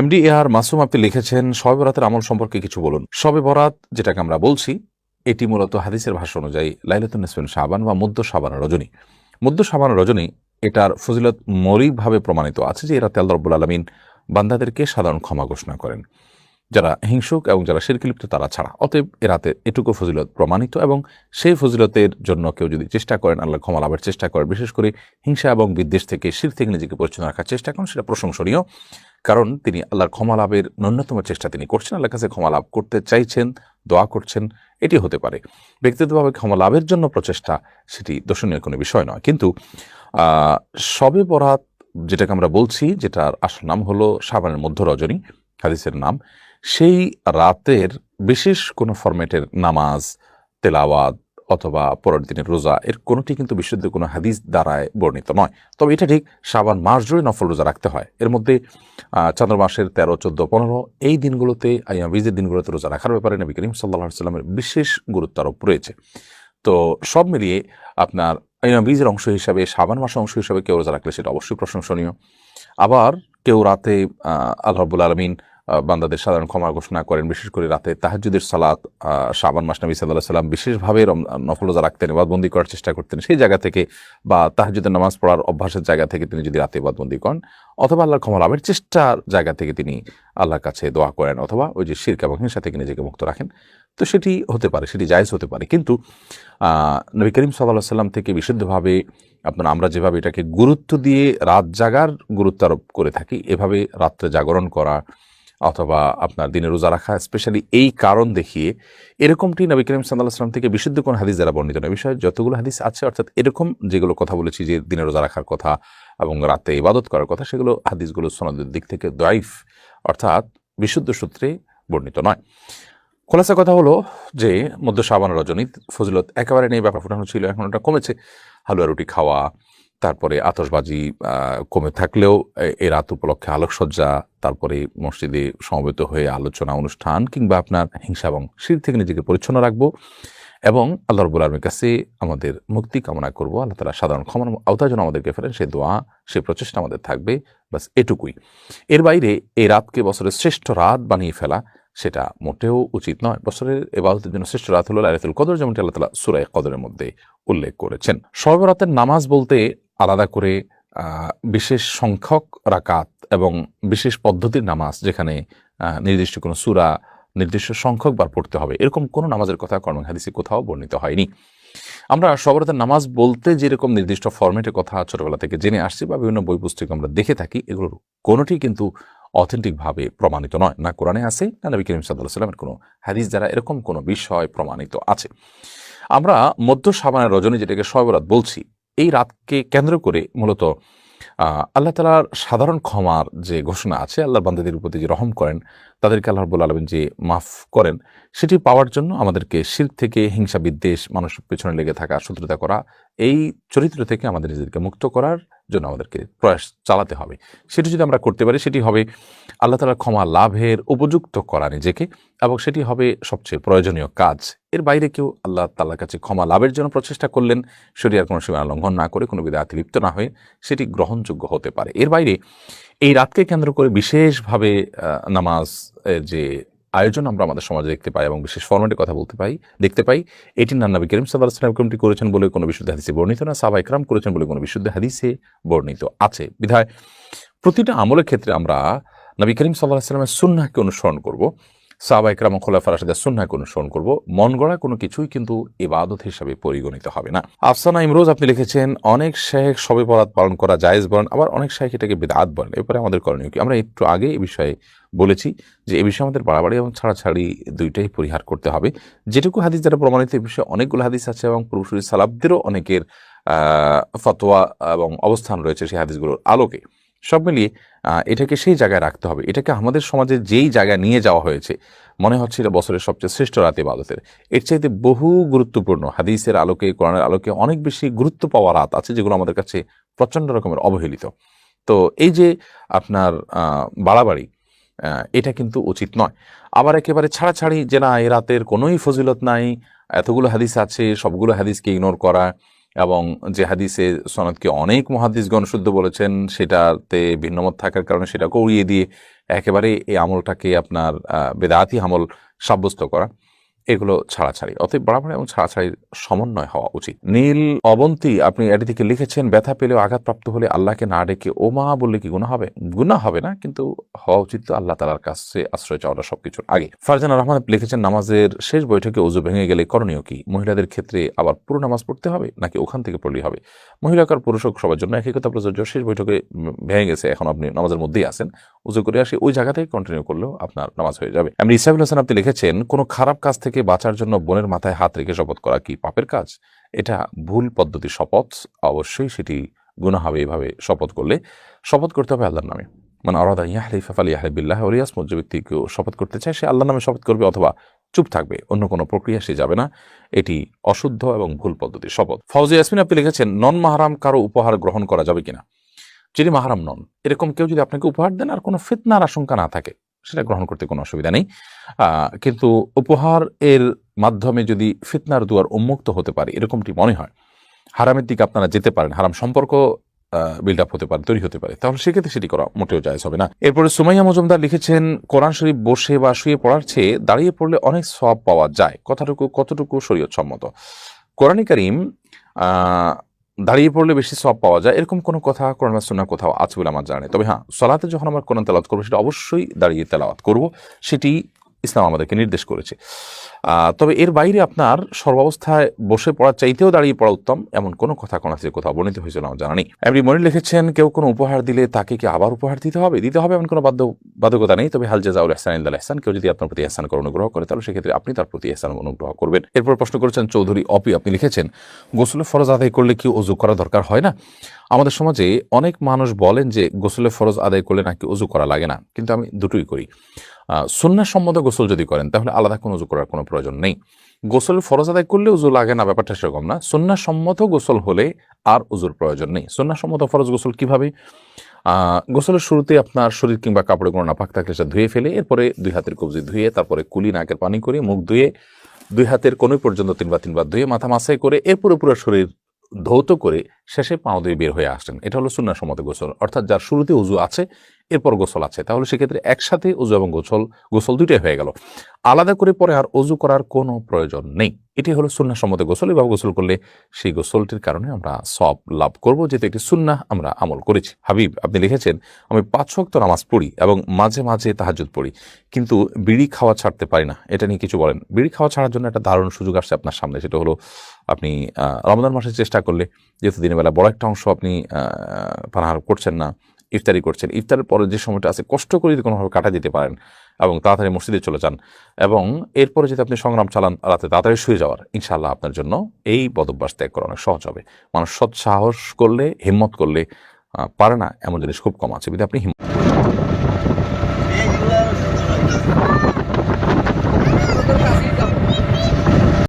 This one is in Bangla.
এমডি এ আর মাসুম আপনি লিখেছেন, শবে বরাতের আমল সম্পর্কে কিছু বলুন। শবে বরাত, যেটাকে আমরা বলছি, এটি মূলত হাদিসের ভাষা অনুযায়ী লাইলাতুন নিসফিন সাবান বা মধ্য শাবান রজনী। মধ্য শাবান রজনী, এটার ফজিলত মৌলিকভাবে প্রমাণিত আছে যে এরা তেল রব্বুল আলমিন বান্দাদেরকে সাধারণ ক্ষমা ঘোষণা করেন। যারা হিংসুক এবং যারা শিরকিলিপ্ত তারা ছাড়া। অতএব এ রাতে এটুকু ফজিলত প্রমাণিত এবং সেই ফজিলতের জন্য কেউ যদি চেষ্টা করেন, আল্লাহ ক্ষমা লাভের চেষ্টা করেন বিশেষ করে হিংসা এবং বিদ্বেষ থেকে, শির থেকে নিজেকে পরিচ্ছন্ন রাখার চেষ্টা করেন, সেটা প্রশংসনীয়। কারণ তিনি আল্লাহর ক্ষমা লাভের ন্যূনতম চেষ্টা তিনি করছেন, আল্লাহর কাছে ক্ষমা লাভ করতে চাইছেন, দোয়া করছেন, এটি হতে পারে। ব্যক্তিগতভাবে ক্ষমা লাভের জন্য প্রচেষ্টা সেটি দর্শনীয় কোনো বিষয় নয়। কিন্তু শবে বরাত যেটাকে আমরা বলছি, যেটার আসল নাম হলো সাবানের মধ্য রজনী, হাদিসের নাম, সেই রাতের বিশেষ কোনো ফরম্যাটের নামাজ, তেলাওয়াত অথবা পরের দিনের রোজা এর কোনোটি কিন্তু বিশুদ্ধ কোনো হাদিস দ্বারায় বর্ণিত নয়। তবে এটা ঠিক সাবান মাস জুড়ে নফল রোজা রাখতে হয়। এর মধ্যে আহ, চন্দ্র মাসের তেরো চোদ্দ পনেরো এই দিনগুলোতে আইয়া বীজের দিনগুলোতে রোজা রাখার ব্যাপারে নবী করিম সাল্লাহ সাল্লামের বিশেষ গুরুত্ব আরোপ রয়েছে। তো সব মিলিয়ে আপনার আইয়া বীজের অংশ হিসাবে সাবান মাসের অংশ হিসাবে কেউ রোজা রাখলে সেটা অবশ্যই প্রশংসনীয়। আবার কেউ রাতে আহ, আল্লাহ আলমিন বান্দাদের সাধারণ ক্ষমা ঘোষণা করেন। বিশেষ করে রাতে তাহাজুদের সালাত শাবান মাস নবী সাল্লাহ সাল্লাম বিশেষভাবে রম- নফল রোজা রাখতেন এবাদবন্দি করার চেষ্টা করতেন। সেই জায়গা থেকে বা তাহাজুদের নামাজ পড়ার অভ্যাসের জায়গা থেকে তিনি যদি রাতে এবাদবন্দি করেন, অথবা আল্লাহর ক্ষমা লাভের চেষ্টার জায়গা থেকে তিনি আল্লাহর কাছে দোয়া করেন, অথবা ওই যে শির্ক এবং হিংসা থেকে নিজেকে মুক্ত রাখেন। তো সেটি হতে পারে, সেটি জায়জ হতে পারে। কিন্তু নবী করিম সাল্লাহ সাল্লাম থেকে বিশুদ্ধভাবে আপনার আমরা যেভাবে এটাকে গুরুত্ব দিয়ে রাত জাগার গুরুত্ব আরোপ করে থাকি, এভাবে রাত্রে জাগরণ করা অথবা আপনার দিনে রোজা রাখা স্পেশালি এই কারণ দেখিয়ে এরকমটি নবী করিম সাল্লাহ সাল্লাম থেকে বিশুদ্ধ কোন হাদিস যারা বর্ণিত না বিষয়ে যতগুলো হাদিস আছে, অর্থাৎ এরকম যেগুলো কথা বলেছি যে দিনে রোজা রাখার কথা এবং রাতে ইবাদত করার কথা, সেগুলো হাদিসগুলো সনদের দিক থেকে দয়ফ, অর্থাৎ বিশুদ্ধ সূত্রে বর্ণিত নয়। খোলাসা কথা হলো যে মধ্য সাবান রজনীত ফজিলত একেবারে নেই, ব্যাপার ফুটানো ছিল, এখন ওটা কমেছে। হালুয়া রুটি খাওয়া তারপরে আতশবাজি আহ, কমে থাকলেও এ- রাত উপলক্ষে আলোকসজ্জা তারপরে মসজিদে সমবেত হয়ে আলোচনা অনুষ্ঠান কিংবা আপনার হিংসা এবং শির থেকে নিজেকে পরিচ্ছন্ন রাখব এবং আল্লাহ রবুল আলমীর কাছে আমাদের মুক্তি কামনা করব। আল্লাহ তালা সাধারণ ক্ষমার আওতায় যেন আমাদেরকে ফেরেন সে দোয়া সে প্রচেষ্টা আমাদের থাকবে বাস এটুকুই। এর বাইরে এই রাতকে বছরের শ্রেষ্ঠ রাত বানিয়ে ফেলা সেটা মোটেও উচিত নয়। বছরের এবাদতের জন্য শ্রেষ্ঠ রাত হলো লাইলাতুল কদর যেমনটি আল্লাহ তালা সুরাই কদরের মধ্যে উল্লেখ করেছেন। সর্বরাতের নামাজ বলতে আলাদা করে বিশেষ সংখ্যক রাকাত এবং বিশেষ পদ্ধতির নামাজ যেখানে নির্দিষ্ট কোনো সুরা, নির্দিষ্ট সংখ্যক বার পড়তে হবে। এরকম কোনো নামাজের কথা কর্ম হাদিসে কোথাও বর্ণিত হয়নি। আমরা সবরাতের নামাজ বলতে যেরকম নির্দিষ্ট ফরম্যাটের কথা ছোটবেলা থেকে জেনে আসছি বা বিভিন্ন বই পুস্তক আমরা দেখে থাকি, এগুলোর কোনোটি কিন্তু অথেন্টিকভাবে প্রমাণিত নয়। না কোরআনে আছে, না নবী করিম সাল্লাহ সাল্লামের কোনো হাদিস দ্বারা এরকম কোনো বিষয় প্রমাণিত আছে। আমরা মধ্য সাবানের রজনী যেটাকে সবরাত বলছি এই রাতকে কেন্দ্র করে মূলত আল্লাহ তালার সাধারণ ক্ষমার যে ঘোষণা আছে, আল্লাহর বান্দাদের প্রতি যে রহম করেন, তাদেরকে আল্লাহ রবুল আলমিন যে মাফ করেন, সেটি পাওয়ার জন্য আমাদেরকে শির থেকে হিংসা বিদ্বেষ, মানুষের পেছনে লেগে থাকা, শত্রুতা করা, এই চরিত্র থেকে আমাদের নিজেদেরকে মুক্ত করার জন্য আমাদেরকে প্রয়াস চালাতে হবে। সেটি যদি আমরা করতে পারি, সেটি হবে আল্লাহ তালার ক্ষমা লাভের উপযুক্ত করা নিজেকে এবং সেটি হবে সবচেয়ে প্রয়োজনীয় কাজ। এর বাইরে কেউ আল্লাহ তাল্লার কাছে ক্ষমা লাভের জন্য প্রচেষ্টা করলেন শরীর কোনো সীমা লঙ্ঘন না করে, কোনো বিধাতে লিপ্ত না হয়ে সেটি গ্রহণযোগ্য হতে পারে। এর বাইরে এই রাতকে কেন্দ্র করে বিশেষভাবে নামাজ যে আয়োজন আমরা আমাদের সমাজে দেখতে পাই এবং বিশেষ ফরম্যাটে কথা বলতে পাই, দেখতে পাই। এটি নান্নাবি করিম সাল্লাহ সাল্লাম একরমটি করেছেন বলে কোনো বিশুদ্ধ হাদিসে বর্ণিত না সাবা ইকরাম করেছেন বলে কোনো বিশুদ্ধ হাদিসে বর্ণিত আছে। বিধায় প্রতিটা আমলের ক্ষেত্রে আমরা নবী করিম সাল্লাহ সাল্লামের সুন্নাকে অনুসরণ করব। সাহাবা ইকরাম ও খোলাফা রাশিদের অনুসরণ করব, মন গড়া কোনো কিছুই কিন্তু ইবাদত হিসাবে পরিগণিত হবে না। আফসানা ইমরোজ আপনি লিখেছেন, অনেক শেখ সবে বরাত পালন করা জায়েজ বলেন, আবার অনেক শেখ এটাকে বেদাত বলেন। এরপরে আমাদের করণীয় কি? আমরা একটু আগে এ বিষয়ে বলেছি যে, এ বিষয়ে আমাদের বাড়াবাড়ি এবং ছাড়াছাড়ি দুইটাই পরিহার করতে হবে। যেটুকু হাদিস দ্বারা প্রমাণিত এই বিষয়ে অনেকগুলো হাদিস আছে এবং পুরুষুরি সালাবদেরও অনেকের ফতোয়া এবং অবস্থান রয়েছে সেই হাদিসগুলোর আলোকে। সব মিলিয়ে এটাকে সেই জায়গায় রাখতে হবে। এটাকে আমাদের সমাজে যেই জায়গায় নিয়ে যাওয়া হয়েছে, মনে হচ্ছে এটা বছরের সবচেয়ে শ্রেষ্ঠ রাতে ইবাদতের। এর চাইতে বহু গুরুত্বপূর্ণ হাদিসের আলোকে, কোরআনের আলোকে অনেক বেশি গুরুত্ব পাওয়া রাত আছে যেগুলো আমাদের কাছে প্রচণ্ড রকমের অবহেলিত। তো এই যে আপনার বাড়াবাড়ি এটা কিন্তু উচিত নয়। আবার একেবারে ছাড়াছাড়ি যে না, এ রাতের কোনোই ফজিলত নাই, এতগুলো হাদিস আছে, সবগুলো হাদিসকে ইগনোর করা এবং যে হাদিসে সনদকে অনেক মহাদিসগণ শুদ্ধ বলেছেন, সেটাতে ভিন্নমত থাকার কারণে সেটাকে উড়িয়ে দিয়ে একেবারে এই আমলটাকে আপনার বেদাতি আমল সাব্যস্ত করা। এগুলো ছাড়াছাড়ি। অতএব বাড়াবাড়ি এবং ছাড়াছাড়ির সমন্বয় হওয়া উচিত। নীল অবন্তী, আপনি এটি থেকে লিখেছেন, ব্যথা পেলেও আঘাতপ্রাপ্ত হলে আল্লাহকে না ডেকে ও মা বললে কি গুণা হবে? গুণা হবে না, কিন্তু হওয়া উচিত তো আল্লাহ তালার কাছে আশ্রয় চাওয়াটা সবকিছুর আগে। ফারজানা রহমান লিখেছেন, নামাজের শেষ বৈঠকে উজু ভেঙে গেলে করণীয় কি? মহিলাদের ক্ষেত্রে আবার পুরো নামাজ পড়তে হবে, নাকি ওখান থেকে পড়লেই হবে? মহিলাকার পুরুষ হোক, সবার জন্য একই কথা, প্রযোজ্য। শেষ বৈঠকে ভেঙে গেছে, এখন আপনি নামাজের মধ্যেই আছেন। উজু করে আসি, ওই জায়গাতেই কন্টিনিউ করলেও আপনার নামাজ হয়ে যাবে। এমনি ইসাবুল হাসান আপনি লিখেছেন, কোনো খারাপ কাজ থেকে বাঁচার জন্য বোনের মাথায় হাত রেখে শপথ করা কি পাপের কাজ? এটা ভুল পদ্ধতি শপথ, অবশ্যই সেটি গুণা হবে এভাবে শপথ করলে। শপথ করতে হবে আল্লাহর নামে। মানে আরাদা ইয়াহলি ফাফালি ইয়াহলি বিল্লাহ ওরিয়াস মজ্জ ব্যক্তি কেউ শপথ করতে চায়, সে আল্লাহর নামে শপথ করবে অথবা চুপ থাকবে, অন্য কোনো প্রক্রিয়া সে যাবে না। এটি অশুদ্ধ এবং ভুল পদ্ধতির শপথ। ফৌজি ইয়াসমিন আপনি লিখেছেন নন মাহারাম কারও উপহার গ্রহণ করা যাবে কিনা? যিনি মাহারাম নন, এরকম কেউ যদি আপনাকে উপহার দেন আর কোনো ফিতনার আশঙ্কা না থাকে, সেটা গ্রহণ করতে কোনো অসুবিধা নেই। কিন্তু উপহার এর মাধ্যমে যদি ফিতনার দুয়ার উন্মুক্ত হতে পারে, এরকমটি মনে হয়, হারামের দিকে আপনারা যেতে পারেন, হারাম সম্পর্ক বিল্ড আপ হতে পারে, তৈরি হতে পারে, তাহলে সেক্ষেত্রে সেটি করা মোটেও জায়জ হবে না। এরপরে সুমাইয়া মজুমদার লিখেছেন, কোরআন শরীফ বসে বা শুয়ে পড়ার চেয়ে দাঁড়িয়ে পড়লে অনেক সব পাওয়া যায়, কথাটুকু, কতটুকু শরীয়ত সম্মত কোরআন করিম দাঁড়িয়ে পড়লে বেশি সব পাওয়া যায়। এরকম কোনো কথা কোরআন সুন্না কোথাও আছে বলে আমার জানে তবে হ্যাঁ সলাতে যখন আমার কোরআন তেলাওয়াত করব, সেটা অবশ্যই দাঁড়িয়ে তেলাওয়াত করব। সেটি ইসলাম আমাদেরকে নির্দেশ করেছে। তবে এর বাইরে আপনার সর্বাবস্থায় বসে পড়ার চাইতেও দাঁড়িয়ে পড়া উত্তম, এমন কোনো কথা কোন হাদিসে কোথাও বর্ণিত হয়েছিল আমার জানা। নেই এমনি মনে লিখেছেন, কেউ কোনো উপহার দিলে তাকে কি আবার উপহার দিতে হবে? দিতে হবে এমন কোনো বাধ্য, বাধ্যকতা নেই, তবে হাল জাজাউল এহসান ইল্লাল এহসান কেউ যদি আপনার প্রতি এহসান করে, অনুগ্রহ করে, তাহলে সেক্ষেত্রে আপনি তার প্রতি এহসান অনুগ্রহ করবেন। এরপর প্রশ্ন করেছেন, চৌধুরী অপি, আপনি লিখেছেন, গোসলে ফরজ আদায় করলে কি অজু করা দরকার হয় না? আমাদের সমাজে অনেক মানুষ বলেন যে গোসলের ফরজ আদায় করলে নাকি অজু করা লাগে না, কিন্তু আমি দুটোই করি। সুন্নার সম্মত গোসল যদি করেন, তাহলে আলাদা কোনো উজু করার কোনো প্রয়োজন নেই। গোসল ফরজ আদায় করলে উজু লাগে না, ব্যাপারটা সেরকম না। সুন্নার সম্মত গোসল হলে আর উজুর প্রয়োজন নেই। সুন্নার সম্মত ফরজ গোসল কীভাবে? গোসলের শুরুতে আপনার শরীর কিংবা কাপড়ে কোনো নাপাক থাকলে সেটা ধুয়ে ফেলে, এরপরে দুই হাতের কবজি ধুয়ে, তারপরে কুলি নাকের পানি করে, মুখ ধুয়ে, দুই হাতের কোনোই পর্যন্ত তিনবার তিনবার ধুয়ে, মাথা মাসাই করে, এরপরে পুরো শরীর ধৌত করে শেষে পাও দিয়ে বের হয়ে আসছেন এটা হলো সুন্নার সম্মত গোসল। অর্থাৎ যার শুরুতে উজু আছে এরপর গোসল আছে। তাহলে সেক্ষেত্রে একসাথে উজু এবং গোসল গোসল দুইটাই হয়ে গেল। আলাদা করে পরে আর অজু করার কোনো প্রয়োজন নেই। এটি হলো সুন্না সম্মত গোসল এভাবে গোসল করলে সেই গোসলটির কারণে আমরা সব লাভ করব, যেহেতু একটি সুন্না আমরা আমল করেছি। হাবিব, আপনি লিখেছেন, আমি পাঁচ ওয়াক্ত নামাজ পড়ি এবং মাঝে মাঝে তাহাজুদ পড়ি, কিন্তু বিড়ি খাওয়া ছাড়তে পারি না। এটা নিয়ে কিছু বলেন। বিড়ি খাওয়া ছাড়ার জন্য একটা দারুণ সুযোগ আসছে আপনার সামনে, সেটা হলো আপনি রমজান মাসে চেষ্টা করলে, যেহেতু দিনের বেলা বড় একটা অংশ আপনি পানাহার করছেন না ইফতারি করছেন। ইফতারের পরে যে সময়টা আছে, কষ্ট করে যদি কোনোভাবে কাটা দিতে পারেন এবং তাড়াতাড়ি মসজিদে চলে যান এবং এরপরে যদি আপনি সংগ্রাম চালান, রাতে তাড়াতাড়ি শুয়ে যাওয়ার ইনশাল্লাহ আপনার জন্য এই বদভ্যাস ত্যাগ করা অনেক সহজ হবে। মানুষ সৎ সাহস করলে, হিম্মত করলে পারে না, এমন জিনিস খুব কম আছে। যদি আপনি হিম্মত